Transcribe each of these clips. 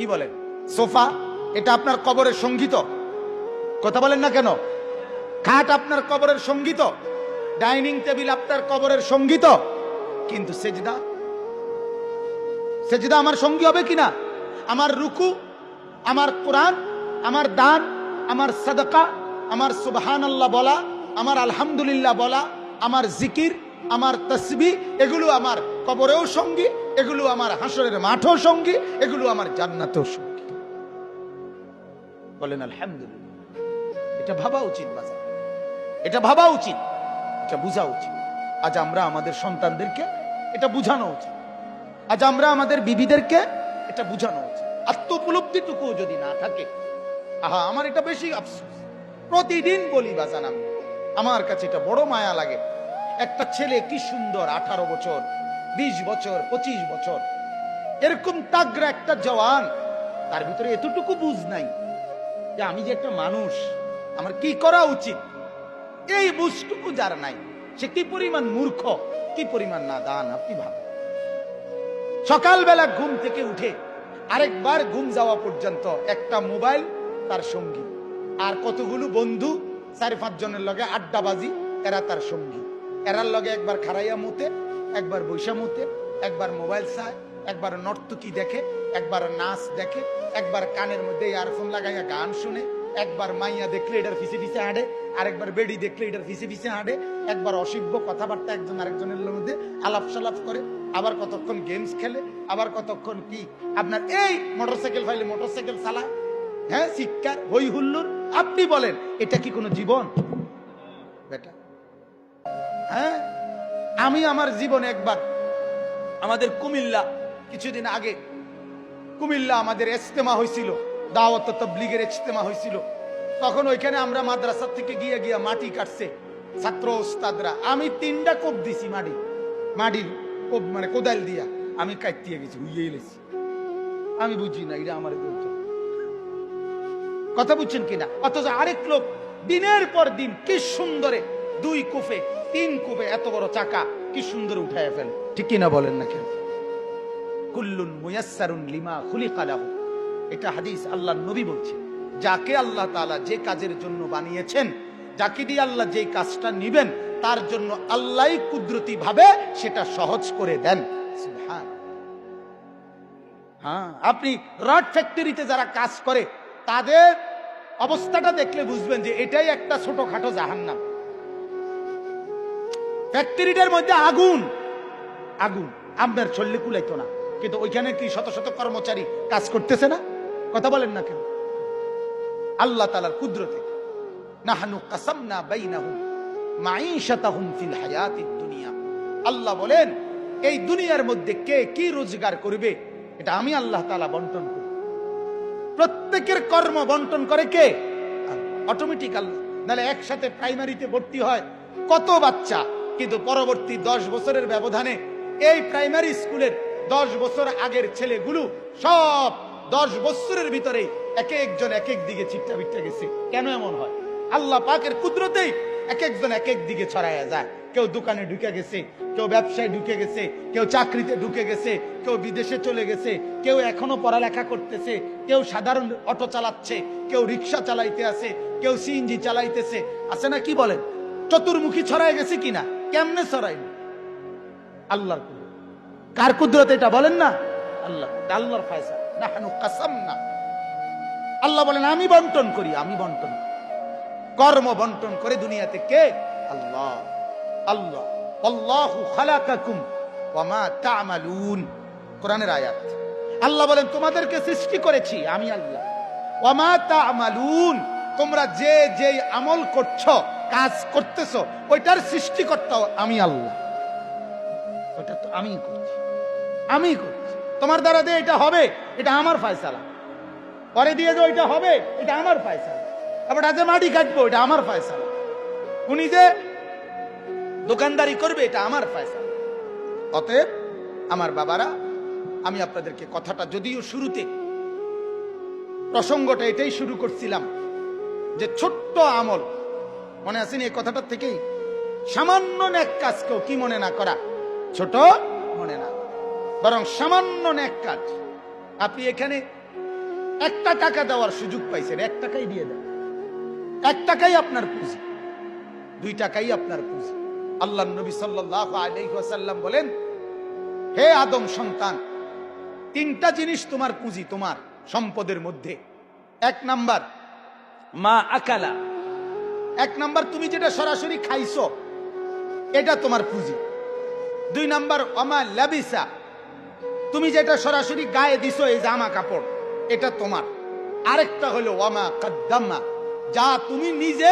কি বলেন সোফা, এটা আপনার কবরের সংগীত। কথা বলেন না কেন? খাট আপনার কবরের সংগীত। ডাইনিং টেবিল আপনার কবরের সংগীত। কিন্তু সেজদা? সেজদা আমার সঙ্গী হবে কিনা? আমার রুকু, আমার কোরআন, আমার দান, আমার সাদাকা, আমার সুবহান আল্লাহ বলা, আমার আলহামদুলিল্লাহ বলা, আমার জিকির, আমার তসবি, এগুলো আমার কবরেও সঙ্গী এগুলো আমার হাসরের মাঠও সঙ্গী, এগুলো আমার জান্নাতেও সঙ্গী। বলেন, আলহামদুলিল্লাহ। এটা ভাবা উচিত বাজার। এটা ভাবা উচিত। এটা বোঝা উচিত। আজ আমরা আমাদের সন্তানদেরকে এটা বুঝানো উচিত। আজ আমরা আমাদের বিবিদেরকে এটা বুঝানো উচিত। আত্ম উপলব্ধিটুকু যদি না থাকে, আহা, আমার এটা বেশি আফসোস। প্রতিদিন বলি, বাজান, আমি আমার কাছে এটা বড় মায়া লাগে। একটা ছেলে কি সুন্দর, আঠারো বছর বিশ বছর, পঁচিশ বছর। এরকম তাগরা একটা জওয়ান, তার ভিতরে এতটুকু বুঝ নাই যে আমি যে একটা মানুষ, আমার কি করা উচিত? এই বুঝটুকু যার নাই, সে কি পরিমাণ মূর্খ, কি পরিমাণ না দান আপনি ভাবেন। সকালবেলা ঘুম থেকে উঠে আরেকবার ঘুম যাওয়া পর্যন্ত একটা মোবাইল, তার সঙ্গী। আর কতগুলো বন্ধু, চার পাঁচ জনের লগে আড্ডাবাজি এরা তার সঙ্গী। এরার লগে একবার খারাইয়া মুতে একবার বৈশা মুতে একবার মোবাইল চায়, একবার নর্তকি দেখে, একবার নাচ দেখে, একবার কানের মধ্যে ইয়ারফোন লাগাইয়া গান শুনে, একবার মাইয়া দেখলে এটার ফিসে ফিসে হাঁটে, আরেকবার বেডি দেখলে এটার ফিসে ফিসে হাঁটে, একবার অসভ্য কথাবার্তা একজন আরেকজনের মধ্যে আলাপ সালাপ করে, আবার কতক্ষণ গেমস খেলে, আবার কতক্ষণ কি, আপনার এই মোটরসাইকেল ফাইলে মোটরসাইকেল চালায়। হ্যাঁ শিক্ষার হই হুল্লুর আপনি বলেন, এটা কি কোনো জীবন? বেটা। হ্যাঁ? আমি আমার জীবনে একবার আমাদের কুমিল্লা, কিছুদিন আগে কুমিল্লা আমাদের ইজতেমা হয়েছিল দাওয়াত তবলিগের ইজতেমা হয়েছিল তখন ওইখানে আমরা মাদ্রাসা থেকে গিয়ে গিয়ে মাটি কাটছে, ছাত্র ওস্তাদরা আমি তিনটা কোপ দিছি মাটি, মাটির কোপ মানে কোদাল দিয়া। আমি কাটিয়ে গেছি, হুইয়ে এলেছি আমি বুঝি না, এটা আমার কথা বুঝছেন কিনা? অথচ আরেক লোক দিনের পর দিন কি সুন্দরে দুই কুফে তিন কুফে এত বড় চাকা কি সুন্দর উঠায় ফেলে। ঠিক কিনা বলেন না কেন কুল্লুন মুয়াসসারুন লিমা খুলিকা লাহু। এটা হাদিস আল্লাহ নবী বলছে যাকে আল্লাহ তাআলা যে কাজের জন্য বানিয়েছেন যাকে দিয়ে আল্লাহ যে কাজটা নিবেন তার জন্য আল্লাহই কুদরতি ভাবে সেটা সহজ করে দেন। হ্যাঁ আপনি রড ফ্যাক্টরিতে যারা কাজ করে তাদের অবস্থাটা দেখলে বুঝবেন যে এটাই একটা ছোটখাটো জাহান্নাম। ফ্যাক্টরিটার মধ্যে আগুন। আগুন আপনার চললে কুলাইতো না। কিন্তু ওইখানে কি শত শত কর্মচারী কাজ করতেছে না? কথা বলেন না কেন? আল্লাহ তালার কুদরতে নাহানু কাসামনা বাইনাহুম মাঈশাতাহুম ফিল হায়াতিদ দুনিয়া। আল্লাহ বলেন, এই দুনিয়ার মধ্যে কে কি রোজগার করবে, এটা আমি আল্লাহ তাআলা বন্টন করি। প্রত্যেকের কর্ম বন্টন করে কে? অটোমেটিক আল্লাহ। নাহলে একসাথে প্রাইমারিতে ভর্তি হয় কত বাচ্চা? কিন্তু পরবর্তী দশ বছরের ব্যবধানে এই প্রাইমারি স্কুলের দশ বছর আগের ছেলেগুলো সব দশ বছরের ভিতরে এক একজন এক এক দিকে চিট্টা বিট্টা গেছে। কেন এমন হয়? আল্লাহ পাকের কুদরতেই এক একজন এক এক দিকে ছড়াইয়া যায়। কেউ দোকানে ঢুকে গেছে, কেউ ব্যবসায় ঢুকে গেছে, কেউ চাকরিতে ঢুকে গেছে, কেউ বিদেশে চলে গেছে, কেউ এখনও পড়ালেখা করতেছে, কেউ সাধারণ অটো চালাচ্ছে, কেউ রিক্সা চালাইতে আছে, কেউ সিএনজি চালাইতেছে। আছে না কি বলেন? চতুর্মুখী ছড়াই গেছে কিনা? কেমনে ছড়াইনি আল্লাহর। কার কুদরত এটা বলেন না? আল্লাহ। আল্লাহর ফায়সা নাহনু কাসামনা। আল্লাহ বলেন, আমি বন্টন করি, আমি বন্টন কর্ম বন্টন করে দুনিয়াতে কে? আল্লাহ। আল্লাহ। আল্লাহু খালাকাকুম ওয়া মা কোরআনের আয়াত। আল্লাহ বলেন, তোমাদেরকে সৃষ্টি করেছি, আমি আল্লাহ। ওয়া মা তোমরা যে যে আমল করছ কাজ করতেছো, ওইটার সৃষ্টিকর্তা আমি আল্লাহ। ওটা তো আমি করছি। আমি করছি। তোমার দ্বারা দিয়ে এটা হবে, এটা আমার ফয়সালা। পরে দিয়ে যে ওইটা হবে, এটা আমার ফয়সালা। তারপর আজকে মাটি কাটবো, এটা আমার ফয়সালা। উনি যে দোকানদারি করবে, এটা আমার ফয়সালা। অতএব আমার বাবারা, আমি আপনাদেরকে কথাটা যদিও শুরুতে, প্রসঙ্গটা এটাই শুরু করছিলাম যে ছোট্ট আমল মনে আছেন এই কথাটার থেকেই সামান্য ন্যাক কাজকেও কি মনে না করা? ছোট মনে না। বরং সামান্য ন্যাক কাজ। আপনি এখানে একটা টাকা দেওয়ার সুযোগ পাইছেন, এক টাকাই দিয়ে দেন। এক টাকাই আপনার পুঁজি। দুই টাকাই আপনার পুঁজি। আল্লাহ নবী আলাইহি বলেন, হে আদম সন্তান, তিনটা জিনিস তোমার পুঁজি তোমার সম্পদের মধ্যে। এক নাম্বার, মা আকালা। এক নাম্বার তুমি যেটা সরাসরি খাইছো, এটা তোমার পুঁজি। দুই নাম্বার অমা লাবিসা, তুমি যেটা সরাসরি গায়ে দিছো এই জামা কাপড়, এটা তোমার। আরেকটা হলো ওয়ামা কাদ্দাম্মা যা তুমি নিজে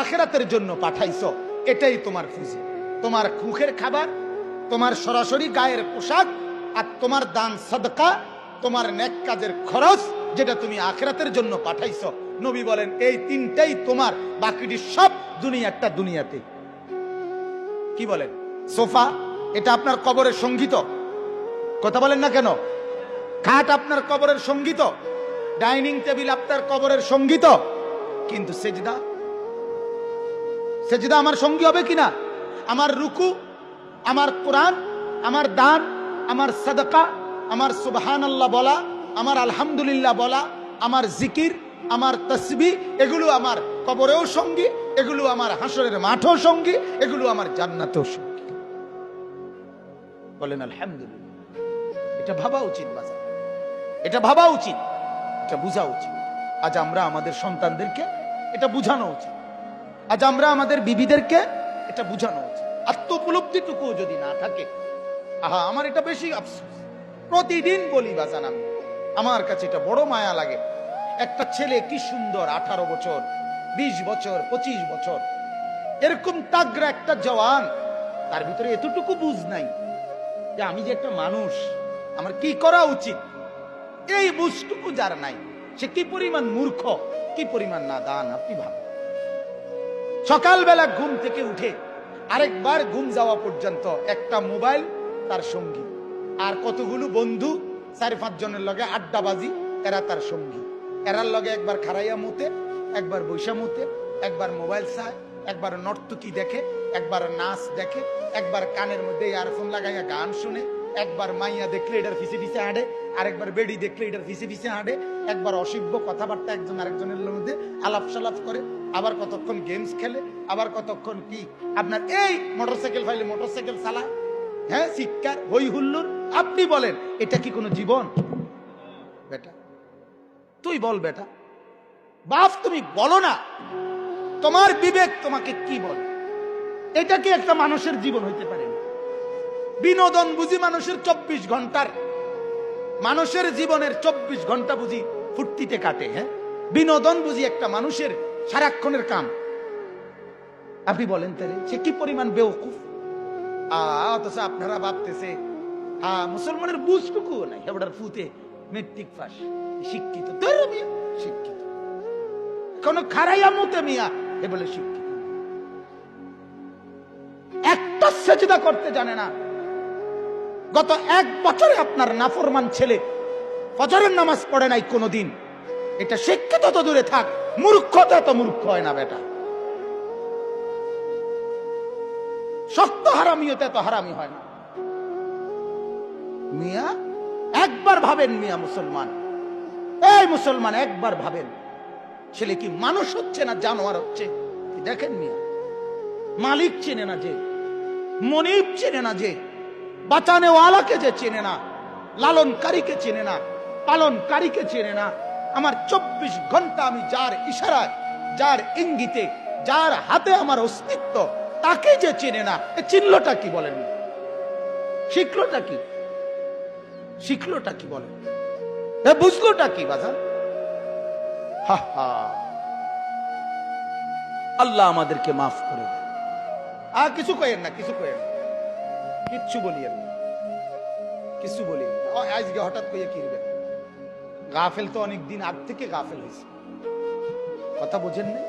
আখেরাতের জন্য পাঠাইছো, এটাই তোমার পুঁজি। তোমার মুখের খাবার, তোমার সরাসরি গায়ের পোশাক, আর তোমার দান সদকা, তোমার নেক কাজের খরচ, যেটা তুমি আখেরাতের জন্য পাঠাইছো নবী বলেন, এই তিনটাই তোমার, বাকিটি সব দুনিয়াটা দুনিয়াতে। কি বলেন? সোফা, এটা আপনার কবরের সংগীত। কথা বলেন না কেন? খাট আপনার কবরের সংগীত। ডাইনিং টেবিল আপনার কবরের সংগীত। কিন্তু সেজদা? সেজদা আমার সঙ্গী হবে কিনা? আমার রুকু, আমার কোরআন, আমার দান, আমার সাদকা, আমার সুবহান আল্লাহ বলা, আমার আলহামদুলিল্লাহ বলা, আমার জিকির আমার তসবি, এগুলো আমার কবরেও সঙ্গী, এগুলো আমার হাসরের মাঠও সঙ্গী, এগুলো আমার জান্নাতেও সঙ্গী। বলেন, আলহামদুলিল্লাহ। এটা ভাবা উচিত বাজার। এটা ভাবা উচিত। এটা বোঝা উচিত। আজ আমরা আমাদের সন্তানদেরকে এটা বুঝানো উচিত। আজ আমরা আমাদের বিবিদেরকে এটা বুঝানো উচিত। আত্ম উপলব্ধিটুকু যদি না থাকে, আহা, আমার এটা বেশি আফসোস। প্রতিদিন বলি, বাজান, আমি। আমার কাছে এটা বড় মায়া লাগে। একটা ছেলে কি সুন্দর, আঠারো বছর, বিশ বছর, পঁচিশ বছর। এরকম তাগরা একটা জওয়ান, তার ভিতরে এতটুকু বুঝ নাই যে আমি যে একটা মানুষ, আমার কি করা উচিত? এই বুঝটুকু যার নাই, সে কি পরিমাণ মূর্খ, কি পরিমাণ না দান আপনি ভাবেন। সকালবেলা ঘুম থেকে উঠে আরেকবার ঘুম যাওয়া পর্যন্ত একটা মোবাইল, তার সঙ্গী। আর কতগুলো বন্ধু, চার পাঁচ জনের লগে আড্ডাবাজি, এরা তার সঙ্গী। এরার লগে একবার খারাইয়া মুতে, একবার বৈশা মুতে, একবার মোবাইল চায়, একবার নর্তকি দেখে, একবার নাচ দেখে, একবার কানের মধ্যে ইয়ারফোন লাগাইয়া গান শুনে, একবার মাইয়া দেখলে এটার ফিসে ফিসে হাঁটে, আরেকবার বেডি দেখলে এটার ফিসে ফিসে হাঁটে, একবার অসভ্য কথাবার্তা একজন আরেকজনের মধ্যে আলাপ সালাপ করে, আবার কতক্ষণ গেমস খেলে, আবার কতক্ষণ কি, আপনার এই মোটরসাইকেল ফাইলে মোটরসাইকেল চালায় হ্যাঁ শিক্ষার হই হুল্লোর আপনি বলেন, এটা কি কোনো জীবন? বেটা তুই বল বেটা। বাপ, তুমি বলো না। তোমার বিবেক তোমাকে কি বল? এটা কি একটা মানুষের জীবন হইতে পারে? বিনোদন বুঝি মানুষের চব্বিশ ঘণ্টার। মানুষের জীবনের চব্বিশ ঘণ্টা বুঝি ফুর্তিতে কাটে হ্যাঁ? বিনোদন বুঝি একটা মানুষের সারাক্ষণের কাম। আপনি বলেন তাহলে, সে কি পরিমাণ বেওকুফ? অথচ আপনারা ভাবতেছে হ্যাঁ মুসলমানের বুঝটুকু নাই, হেবড়ার ফুতে মেট্রিক পাস শিক্ষিত শিক্ষিত। কোন খারাইয়া মুতে মিয়া এ বলে শিক্ষিত। একটা সেজদা করতে জানে না। গত এক বছরে আপনার নাফরমান ছেলে ফজরের নামাজ পড়ে নাই কোনোদিন। এটা শিক্ষিত তো দূরে থাক মূর্খ তো এত মূর্খ হয় না বেটা। শক্ত হারামিও তো এত হারামি হয় না। মিয়া, একবার ভাবেন মিয়া মুসলমান। এই মুসলমান, একবার ভাবেন, ছেলে কি মানুষ হচ্ছে না জানোয়ার হচ্ছে? দেখেন মিয়া, মালিক চেনে না যে, মনিব চেনে না যে, বাঁচানেওয়ালাকে যে চেনে না, লালনকারীকে চেনে না, পালনকারীকে চেনে না, আমার চব্বিশ ঘণ্টা আমি যার ইশারায়, যার ইঙ্গিতে, যার হাতে আমার অস্তিত্ব, তাকে যে চেনে না, এ চিনলটা কি বলেন? শিখলোটা কি? শিখলোটা কি বলেন? বুঝলোটা কি হা আল্লাহ আমাদেরকে মাফ করে আর কিছু কয়েন না, কিছু কয়েন কিচ্ছু বলি না। কিছু বলি। আজকে হঠাৎ কইয়া কিনবে গাফেল তো অনেক দিন আগ থেকে গাফেল হয়েছে কথা বোঝেন না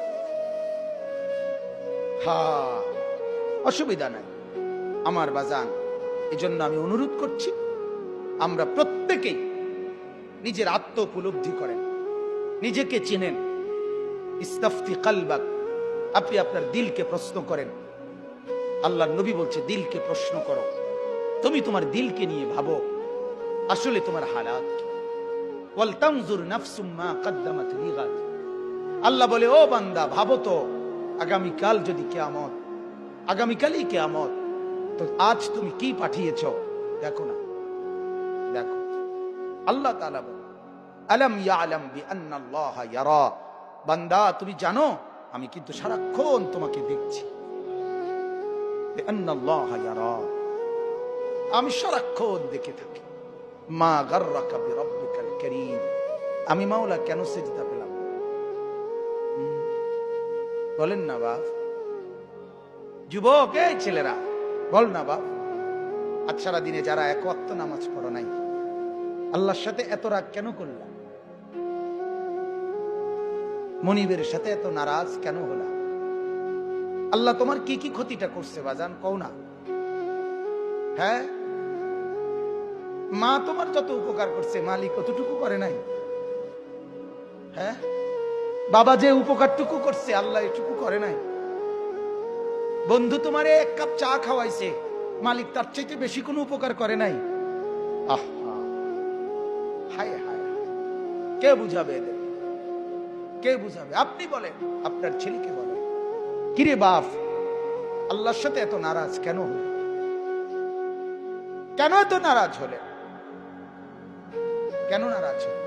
হা, অসুবিধা নাই। আমার বাজান, এজন্য আমি অনুরোধ করছি, আমরা প্রত্যেকেই নিজের আত্ম উপলব্ধি করেন। নিজেকে চেনেন। ইস্তাফতি কালবাক, আপনি আপনার দিলকে প্রশ্ন করেন। আল্লাহ নবী বলছে, দিলকে প্রশ্ন করো। তুমি তোমার দিলকে নিয়ে ভাবো। আসলে তোমার হালাত আল্লাহ বলে, ও বান্দা, ভাবো তো, আগামীকাল যদি কিয়ামত, আগামীকালই কিয়ামত, তো আজ তুমি কি পাঠিয়েছ? দেখো না। দেখো। আল্লাহ বলে আলম ইয়ালাম বিআন্নাল্লাহ ইয়ারা। বান্দা, তুমি জানো, আমি কিন্তু সারাক্ষণ তোমাকে দেখছি। বিআন্নাল্লাহ ইয়ারা। আমি সারাক্ষণ দেখে থাকি। মা গাররাকা বিরাব্বিকাল কারীম। আমি মাওলা কেন সেজদা পেলাম? বলেন না বাপ। যুবক, এই ছেলেরা। বল না বাপ। আজ সারা দিনে যারা এক নামাজ পড়ো নাই আল্লাহর সাথে এত রাগ কেন করলাম মনিবের সাথে এত নারাজ কেন হলাম আল্লাহ তোমার কি কি ক্ষতিটা করছে বাজান? কও না। হ্যাঁ? মা তোমার যত উপকার করছে, মালিক কতটুকু করে নাই। হ্যাঁ? বাবা যে উপকারটুকু করছে, আল্লাহ এটুকু করে নাই। বন্ধু তোমারে এক কাপ চা খাওয়াইছে, মালিক তার চাইতে বেশি কোনো উপকার করে নাই। আহা। হায় হায়। কে বুঝাবে এদের? কে বুঝাবে? আপনি বলেন, আপনার ছেলেকে বলেন। কিরে বাপ, আল্লাহর সাথে এত নারাজ কেন হলেন কেন এত নারাজ হলেন কেন নারাজ হলেন